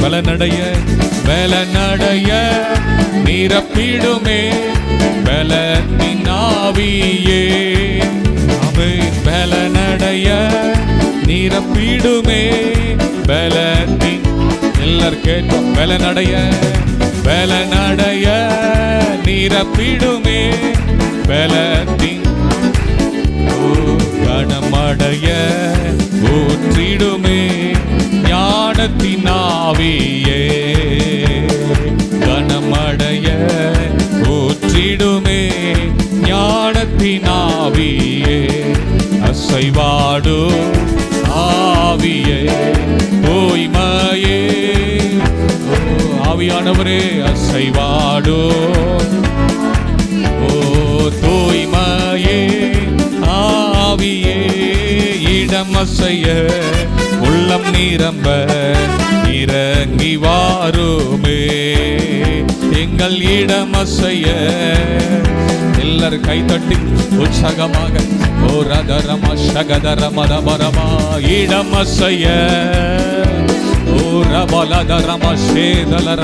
பலனடைய பலனடைய நிரப்பிடுமே பலத்தின் அவை அமேன் பலனடைய நிரப்பிடுமே பலத்தின் எல்லாரும் கேட்கும் பலனடைய பலனடைய நிரப்பிடுமே பலத்தின் கணமடைய ஊற்றிடுமே ஞானத்தின் ஆவியே கனமடைய ஊற்றிடுமே ஞானத்தினாவியே. அசைவாடு ஆவியே. போய்மையே ஆவியானவரே அசைவாடு. ஓ தூய்மையே ஆவியே. இடமசைய உள்ளம் நிரம்ப இறங்கி வாருமே. எங்கள் இடமசைய எல்லாரும் கைத்தட்டி உற்சாகமாக ஓ ரதரம சகதரம ரமரமா இடமசைய ஓ ரபலதரம சேதல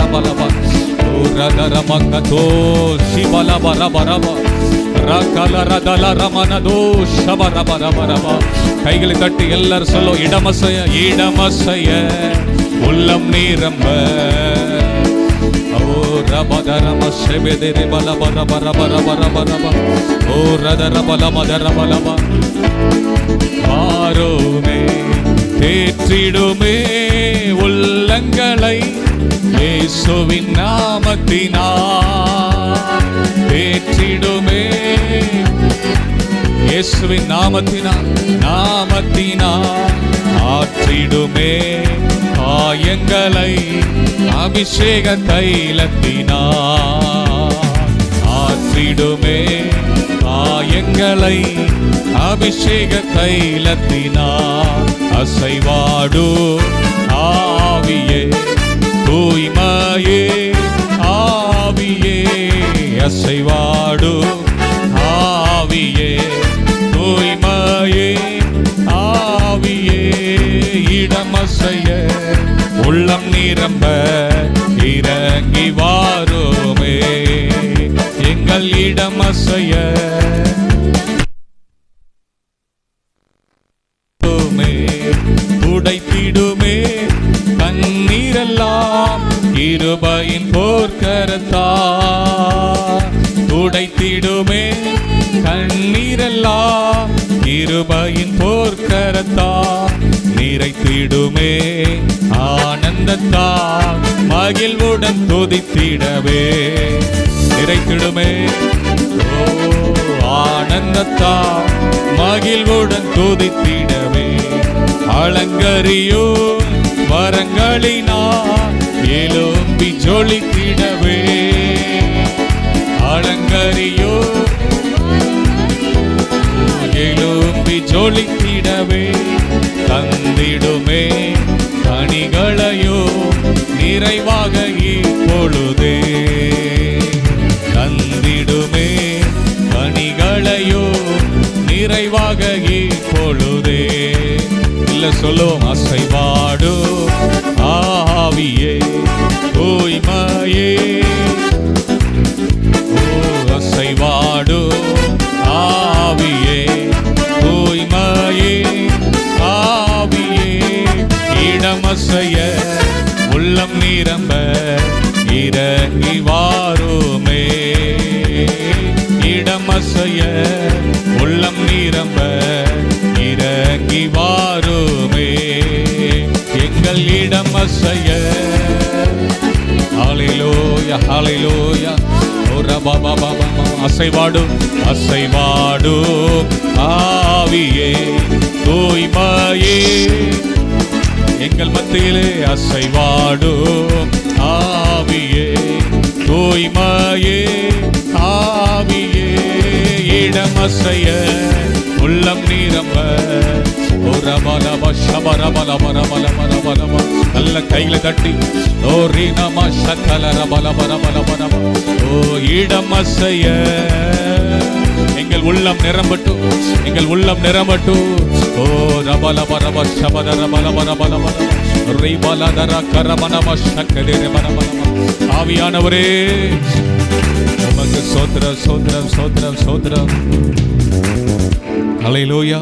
ரபலப ஓ ரதரம கதோ கைகளை தட்டி எல்லாரும் சொல்லும் இடமசைய இடமசைய உள்ளம் நீரம்ப. ஓ ரபதரம செபெதிரி பல ஓ ரதர பல பலப மாறுமே தேற்றிடுமே உள்ளங்களை இயேசுவின் நாமத்தினால் தேற்றிடுமே இயேசுவின் நாமத்தினால் நாமத்தினால் ஆற்றிடுமே. காயங்களை அபிஷேக தைலத்தினா ஆற்றிடுமே. காயங்களை அபிஷேக தைலத்தினா அசைவாடு ஆவியே. தூய்மையே ஆசைய உள்ளம் நிரம்ப இறங்கி வாருமே. எங்கள் இடம் அசைய உடைத்திடுமே தண்ணீரெல்லாம் இருபையின் போர்க்கரத்தா. உடைத்திடுமே தண்ணீரெல்லாம் இருபையின் போர்க்கரத்தா. நிறைத்திடுமே ஆனந்தத்தால் மகிழ்வுடன் துதித்திடவே. நிறைத்திடுமே ஓ ஆனந்தத்தா மகிழ்வுடன் துதித்திடவே. அலங்கரியோ வரங்களினா எலும்பி ஜொலித்திடவே. அலங்கரியோ எழும்பி ஜொலித்திடவே தந்திடுமே கனிகளையோ நிறைவாக இப்பொழுதே. தந்திடுமே கனிகளையோ நிறைவாக இப்பொழுதே. இல்லை சொல்லுவோம். இடமசைய உள்ளம் நிரம்ப இறங்கி வாருமே. எங்கள் இடம் அசைய. ஹalleluya ஓரா பாபா பாபா அசைவாடு அசைவாடு ஆவியே தூய்மையே. எங்கள் மத்தியிலே அசைவாடு ஆவியே. இடமசைய உள்ளம் நீரம்ப நல்ல கையில தட்டி ஓ ரீனம பல பல ஓ இடமசைய எங்கள் உள்ளம் நிரம்பட்டும் எங்கள் உள்ளம் நிரம்பட்டும் ஓ ரபல பரப சபத ரபல பரபல பரப ரிபல தர கரமனம சக்கதிர மனமனம ஆவியானவரே உமக்கு சோத்திரம் சோத்திரம் சோத்திரம் சோத்திரம். அலையிலோயா